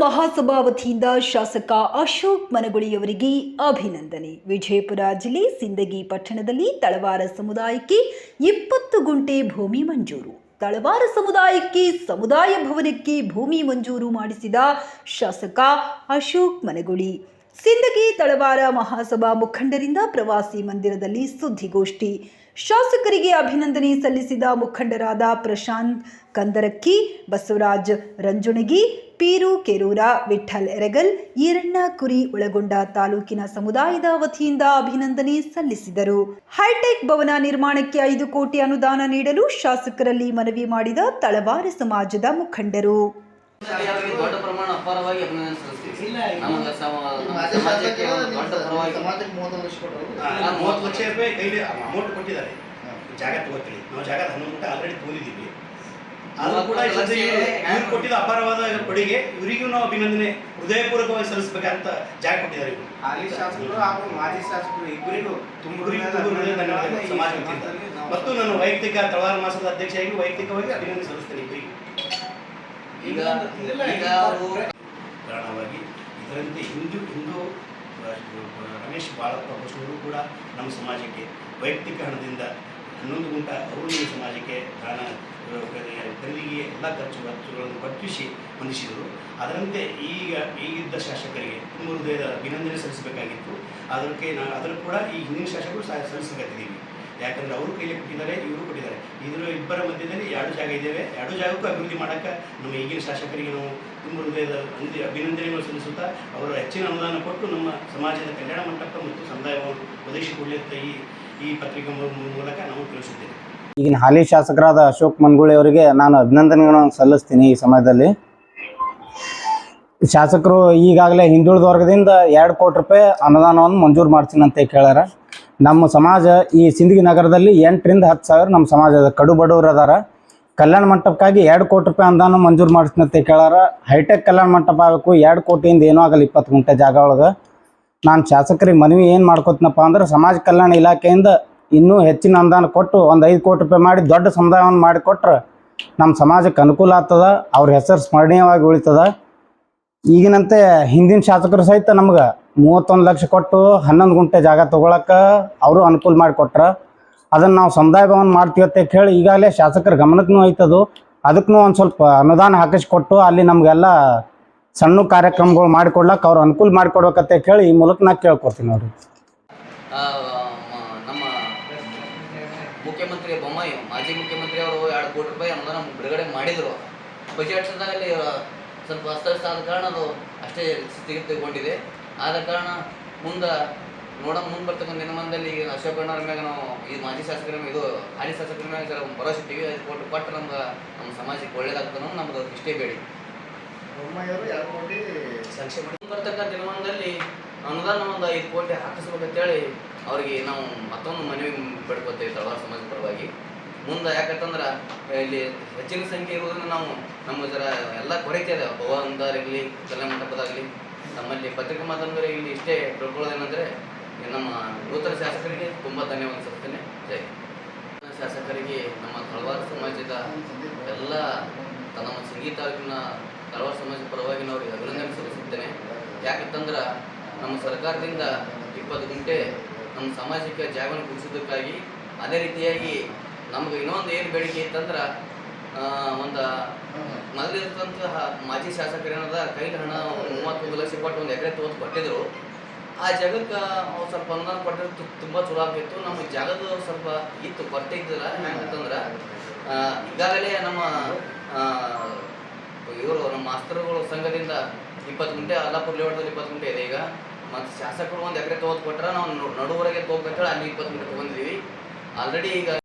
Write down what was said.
ಮಹಾಸಭಾ ವತಿಯಿಂದ ಶಾಸಕ ಅಶೋಕ್ ಮನಗುಳಿಯವರಿಗೆ ಅಭಿನಂದನೆ. ವಿಜಯಪುರ ಜಿಲ್ಲೆ ಸಿಂದಗಿ ಪಟ್ಟಣದಲ್ಲಿ ತಳವಾರ ಸಮುದಾಯಕ್ಕೆ ಇಪ್ಪತ್ತು ಗುಂಟೆ ಭೂಮಿ ಮಂಜೂರು. ತಳವಾರ ಸಮುದಾಯಕ್ಕೆ ಸಮುದಾಯ ಭವನಕ್ಕೆ ಭೂಮಿ ಮಂಜೂರು ಮಾಡಿಸಿದ ಶಾಸಕ ಅಶೋಕ್ ಮನಗುಳಿ. ಸಿಂದಗಿ ತಳವಾರ ಮಹಾಸಭಾ ಮುಖಂಡರಿಂದ ಪ್ರವಾಸಿ ಮಂದಿರದಲ್ಲಿ ಸುದ್ದಿಗೋಷ್ಠಿ. ಶಾಸಕರಿಗೆ ಅಭಿನಂದನೆ ಸಲ್ಲಿಸಿದ ಮುಖಂಡರಾದ ಪ್ರಶಾಂತ್ ಕಂದರಕ್ಕಿ, ಬಸವರಾಜ್ ರಂಜುಣಗಿ, ಪೀರು ಕೆರೂರ ವಿಠಲ್ ಎರಗಲ್ ಈರಣ್ಣ ಕುರಿ ಒಳಗೊಂಡ ತಾಲೂಕಿನ ಸಮುದಾಯದ ವತಿಯಿಂದ ಅಭಿನಂದನೆ ಸಲ್ಲಿಸಿದರು. ಹೈಟೆಕ್ ಭವನ ನಿರ್ಮಾಣಕ್ಕೆ ಐದು ಕೋಟಿ ಅನುದಾನ ನೀಡಲು ಶಾಸಕರಲ್ಲಿ ಮನವಿ ಮಾಡಿದ ತಳವಾರ ಸಮಾಜದ ಮುಖಂಡರು. ದೊಡ್ಡ ಪ್ರಮಾಣ ಅಪಾರವಾಗಿ ಅಭಿನಂದನೆ ಸಲ್ಲಿಸ್ತೀವಿ ಇಲ್ಲ, ಇಲ್ಲ. ನಮಗೆ ನಮ್ಮ ಮಾಜಿ ಸಮಾಜಕ್ಕೆ ದೊಡ್ಡ ಪರವಾಗಿ ಸಮಾಜಕ್ಕೆ ಮೂವತ್ತೊಂದು ಲಕ್ಷ ಕೊಟ್ಟರು ಆ, ಮೂವತ್ತು ಲಕ್ಷ ರೂಪಾಯಿ ಕೈಲಿ ಅಮೌಂಟ್ ಕೊಟ್ಟಿದ್ದಾರೆ. ಜಾಗ ತಗೋತೀವಿ ನಾವು ಜಾಗ ಹನ್ನೊಂದು ಗುಂಟೆ ಆಲ್ರೆಡಿ ತಗೊಂಡಿದ್ದೀವಿ. ಆದರೂ ಕೂಡ ಈ ಸದ್ಯ ಇವ್ರು- ಇವ್ರು ಅಪಾರವಾದ ಕೊಡುಗೆ ಇವರಿಗೂ ನಾವು ಅಭಿನಂದನೆ. ಹೃದಯಪೂರ್ವಕವಾಗಿ ಸಲ್ಲಿಸಬೇಕಂತ ಜಾಗ ಕೊಟ್ಟಿದ್ದಾರೆ ಇವರು. ಹಾಲಿ ಶಾಸಕರು ಹಾಗೂ ಮಾಜಿ ಶಾಸಕರು ಇಬ್ಬರಿಗೂ ತುಂಬ ಸಮಾಜ ಮತ್ತು ನಾನು ವೈಯಕ್ತಿಕ ತಳವಾರ ಮಾಸದ ಅಧ್ಯಕ್ಷರಾಗಿ ವೈಯಕ್ತಿಕವಾಗಿ ಅಭಿನಂದನೆ ಸಲ್ಲಿಸ್ತೇನೆ ಇಬ್ಬರಿಗೂ. ಈಗ ಈಗ ಕಾರಣವಾಗಿ ಇದರಂತೆ ಹಿಂದೂ ಹಿಂದೂ ರಮೇಶ್ ಬಾಳಪ್ಪ ಬಸವರು ಕೂಡ ನಮ್ಮ ಸಮಾಜಕ್ಕೆ ವೈಯಕ್ತಿಕ ಹಣದಿಂದ ಹನ್ನೊಂದು ಗುಂಟ ಅವರು ನಮ್ಮ ಸಮಾಜಕ್ಕೆ ದಾನ ಖರೀದಿಗೆ ಎಲ್ಲ ಖರ್ಚು ಖರ್ಚುಗಳನ್ನು ಕಟ್ಟಿಸಿ ಹೊಂದಿಸಿದರು. ಅದರಂತೆ ಈಗ ಈಗಿದ್ದ ಶಾಸಕರಿಗೆ ತುಂಬ ಹೃದಯದ ಅಭಿನಂದನೆ ಸಲ್ಲಿಸಬೇಕಾಗಿತ್ತು. ಅದಕ್ಕೆ ನಾವು ಅದರ ಕೂಡ ಈ ಹಿಂದಿನ ಶಾಸಕರು ಸಲ್ಲಿಸಬೇಕಾಗಿದ್ದೀವಿ ಯಾಕಂದರೆ ಅವರು ಕೈಯಲ್ಲಿ ಕೊಟ್ಟಿದ್ದಾರೆ ಇವರು ಕೊಟ್ಟಿದ್ದಾರೆ. ಇದರ ಇಬ್ಬರ ಮಧ್ಯದಲ್ಲಿ ಎರಡು ಜಾಗ ಇದ್ದೇವೆ. ಎರಡು ಜಾಗಕ್ಕೂ ಅಭಿವೃದ್ಧಿ ಮಾಡೋಕ್ಕೆ ನಮ್ಮ ಈಗಿನ ಶಾಸಕರಿಗೆ ನಾವು ತುಂಬ ಹೃದಯದ ಅಂದಿ ಅಭಿನಂದನೆಗಳು ಸಲ್ಲಿಸುತ್ತಾ ಅವರ ಹೆಚ್ಚಿನ ಅನುದಾನ ಕೊಟ್ಟು ನಮ್ಮ ಸಮಾಜದ ಕಲ್ಯಾಣ ಮಂಟಪ ಮತ್ತು ಸಮುದಾಯವನ್ನು ಒದಗಿಸಿಕೊಳ್ಳುತ್ತ ಈ ಈ ಪತ್ರಿಕೆ ಮೂಲಕ ನಾವು ತಿಳಿಸುತ್ತೇವೆ. ಈಗಿನ ಹಾಲಿ ಶಾಸಕರಾದ ಅಶೋಕ್ ಮನ್ಗುಳಿ ಅವರಿಗೆ ನಾನು ಅಭಿನಂದನೆಗಳನ್ನು ಸಲ್ಲಿಸ್ತೀನಿ ಈ ಸಮಯದಲ್ಲಿ. ಶಾಸಕರು ಈಗಾಗಲೇ ಹಿಂದುಳಿದ ವರ್ಗದಿಂದ ಎರಡು ಕೋಟಿ ರೂಪಾಯಿ ಅನುದಾನವನ್ನು ಮಂಜೂರು ಮಾಡ್ತೀನಿ ಅಂತ ಕೇಳ್ಯಾರ. ನಮ್ಮ ಸಮಾಜ ಈ ಸಿಂದಗಿ ನಗರದಲ್ಲಿ ಎಂಟರಿಂದ ಹತ್ತು ಸಾವಿರ ನಮ್ಮ ಸಮಾಜದ ಕಡು ಬಡವರು ಅದಾರ. ಕಲ್ಯಾಣ ಮಂಟಪಕ್ಕಾಗಿ ಎರಡು ಕೋಟಿ ರೂಪಾಯಿ ಅನುದಾನ ಮಂಜೂರು ಮಾಡಿಸ್ನಂತೆ ಕೇಳಾರ ಹೈಟೆಕ್ ಕಲ್ಯಾಣ ಮಂಟಪ ಆಗಬೇಕು, ಎರಡು ಕೋಟಿಯಿಂದ ಏನೂ ಆಗಲ್ಲ ಇಪ್ಪತ್ತು ಗುಂಟೆ ಜಾಗ ಒಳಗೆ. ನಾನು ಶಾಸಕರಿಗೆ ಮನವಿ ಏನು ಮಾಡ್ಕೋತೀನಪ್ಪ ಅಂದ್ರೆ ಸಮಾಜ ಕಲ್ಯಾಣ ಇಲಾಖೆಯಿಂದ ಇನ್ನೂ ಹೆಚ್ಚಿನ ಅನುದಾನ ಕೊಟ್ಟು ಒಂದು ಐದು ಕೋಟಿ ರೂಪಾಯಿ ಮಾಡಿ ದೊಡ್ಡ ಸಮುದಾಯವನ್ನು ಮಾಡಿಕೊಟ್ರೆ ನಮ್ಮ ಸಮಾಜಕ್ಕೆ ಅನುಕೂಲ ಆಗ್ತದ. ಅವ್ರ ಹೆಸರು ಸ್ಮರಣೀಯವಾಗಿ ಉಳಿತದ. ಈಗಿನಂತೆ ಹಿಂದಿನ ಶಾಸಕರು ಸಹಿತ ನಮ್ಗೆ ಮೂವತ್ತೊಂದು ಲಕ್ಷ ಕೊಟ್ಟು ಹನ್ನೊಂದು ಗುಂಟೆ ಜಾಗ ತೊಗೊಳಕ್ಕೆ ಅವರು ಅನುಕೂಲ ಮಾಡಿಕೊಟ್ರ ಅದನ್ನು ನಾವು ಸಮುದಾಯ ಭವನ ಮಾಡ್ತೀವಿ ಅಂತ ಕೇಳಿ ಈಗಾಗಲೇ ಶಾಸಕರ ಗಮನಕ್ಕೂ ಐತದು ಅದಕ್ಕೂ ಒಂದು ಸ್ವಲ್ಪ ಅನುದಾನ ಹಾಕಿಸ್ಕೊಟ್ಟು ಅಲ್ಲಿ ನಮಗೆಲ್ಲ ಸಣ್ಣ ಕಾರ್ಯಕ್ರಮಗಳು ಮಾಡಿಕೊಡ್ಲಕ್ಕೆ ಅವ್ರು ಅನುಕೂಲ ಮಾಡಿಕೊಡ್ಬೇಕಂತ ಕೇಳಿ ಈ ಮೂಲಕ ನಾ ಕೇಳ್ಕೊಡ್ತೀನಿ ನಮ್ಮ ಮುಖ್ಯಮಂತ್ರಿ ಬೊಮ್ಮಾಯಿ, ಮಾಜಿ ಮುಖ್ಯಮಂತ್ರಿ ಅವರು ಎರಡು ಕೋಟಿ ರೂಪಾಯಿ ಅನುದಾನ ಬಿಡುಗಡೆ ಮಾಡಿದರು. ಬಜೆಟ್ನಲ್ಲಿ ಸ್ವಲ್ಪ ಅಸ್ತವ್ಯಸ್ತ ಆದ ಕಾರಣ ಅದು ಅಷ್ಟೇ ಸ್ಥಿತಿಗತಿಗೊಂಡಿದೆ. ಆದ ಕಾರಣ ಮುಂದೆ ನೋಡ ಮುಂದೆ ಬರ್ತಕ್ಕಂಥ ದಿನಮಾನದಲ್ಲಿ ಈಗ ಅಶೋಕ್ ಅಣ್ಣರ ಮ್ಯಾಗ ನಾವು ಈ ಮಾಜಿ ಶಾಸಕರ ಮ್ಯಾಗ ಇದು ಹಾಲಿ ಶಾಸಕರ ಮ್ಯಾಗ ಸರ್ ಭರವಸೆ ಇಟ್ಟಿವಿ. ಅದು ಕೊಟ್ಟು ಕೊಟ್ಟು ನಮ್ಗೆ ನಮ್ಮ ಸಮಾಜಕ್ಕೆ ಒಳ್ಳೇದಾಗ್ತದೆ ಅನ್ನೋದು ನಮ್ದು ಇಷ್ಟೇ ಬೇಡಿ. ಬರ್ತಕ್ಕಂಥ ದಿನಮಾನದಲ್ಲಿ ಅನುದಾನ ಒಂದು ಐದು ಕೋಟಿ ಹಾಕಿಸ್ಬೇಕಂತೇಳಿ ಅವರಿಗೆ ನಾವು ಮತ್ತೊಂದು ಮನವಿ ಪಡ್ಕೋತೇವೆ ತಳವಾರ ಸಮಾಜದ ಪರವಾಗಿ. ಮುಂದೆ ಯಾಕಂತಂದ್ರೆ ಇಲ್ಲಿ ಹೆಚ್ಚಿನ ಸಂಖ್ಯೆ ಇರುವುದನ್ನು ನಾವು ನಮ್ಮ ಜರ ಎಲ್ಲ ಕೊರತೆ ಇದೆ ಭವನದಾಗಲಿ ಕಲ್ಯಾಣ ಮಂಟಪದಾಗಲಿ ನಮ್ಮಲ್ಲಿ ಪತ್ರಿಕಾ ಮಾಧ್ಯಮದಲ್ಲಿ ಇಲ್ಲಿ ಇಷ್ಟೇ ತಿಳ್ಕೊಳ್ಳೋದೇನೆಂದರೆ ನಮ್ಮ ನೂತನ ಶಾಸಕರಿಗೆ ತುಂಬ ಧನ್ಯವಾದ ಸಲ್ತೇನೆ ಜೈ ಶಾಸಕರಿಗೆ ನಮ್ಮ ತಳವಾರ ಸಮಾಜದ ಎಲ್ಲ ನಮ್ಮ ಸಂಗೀತ ತಾಲೂಕಿನ ತಳವಾರ ಸಮಾಜದ ಪರವಾಗಿ ನಾವು ಅಭಿನಂದನೆ ಸಲ್ಲಿಸುತ್ತೇನೆ. ಯಾಕಂತಂದ್ರೆ, ನಮ್ಮ ಸರ್ಕಾರದಿಂದ ಇಪ್ಪತ್ತು ಗಂಟೆ ನಮ್ಮ ಸಮಾಜಕ್ಕೆ ಜಾಗವನ್ನು ಕೊಡಿಸೋದಕ್ಕಾಗಿ ಅದೇ ರೀತಿಯಾಗಿ ನಮ್ಗೆ ಇನ್ನೊಂದು ಏನು ಬೇಡಿಕೆ ಇತ್ತಂದ್ರೆ ಒಂದು ಮೊದಲಿರ್ತಂತಹ ಮಾಜಿ ಶಾಸಕರು ಏನದ, ಕೈಲಿ ಹಣ ಒಂದು ಮೂವತ್ತೊಂದು ಲಕ್ಷ ಕೊಟ್ಟು ಒಂದು ಎಕರೆ ತೊಗೊಂಡು ಕೊಟ್ಟಿದ್ರು. ಆ ಜಾಗಕ್ಕೆ ಅವ್ರು ಸ್ವಲ್ಪ ಅನುದಾನ ಕೊಟ್ಟರೆ ತುಂಬ ಚಲೋ ಆಗ್ತಿತ್ತು. ನಮ್ಮ ಜಾಗದ ಸ್ವಲ್ಪ ಇತ್ತು, ಕೊರತೆ ಇದ್ದಿಲ್ಲ. ಹೆಂಗಂತಂದ್ರೆ ಈಗಾಗಲೇ ನಮ್ಮ ಇವರು ನಮ್ಮ ಮಾಸ್ತರುಗಳು ಸಂಘದಿಂದ ಇಪ್ಪತ್ತು ಗುಂಟೆ, ಅಲ್ಲಾಪುರ ಲೇಔಟ್ದಲ್ಲಿ ಇಪ್ಪತ್ತು ಗಂಟೆ ಇದೆ ಈಗ. ಮತ್ತು ಶಾಸಕರು ಒಂದು ಎಕರೆ ತೋದ್ ಕೊಟ್ರೆ ನಾವು ನಡುವರೆಗೆ ತೋಗ್ಬೇಕಾದ್ರೆ ಅಲ್ಲಿ ಇಪ್ಪತ್ತು ಗುಂಟೆ ತೊಗೊಂಡಿದ್ದೀವಿ ಆಲ್ರೆಡಿ ಈಗ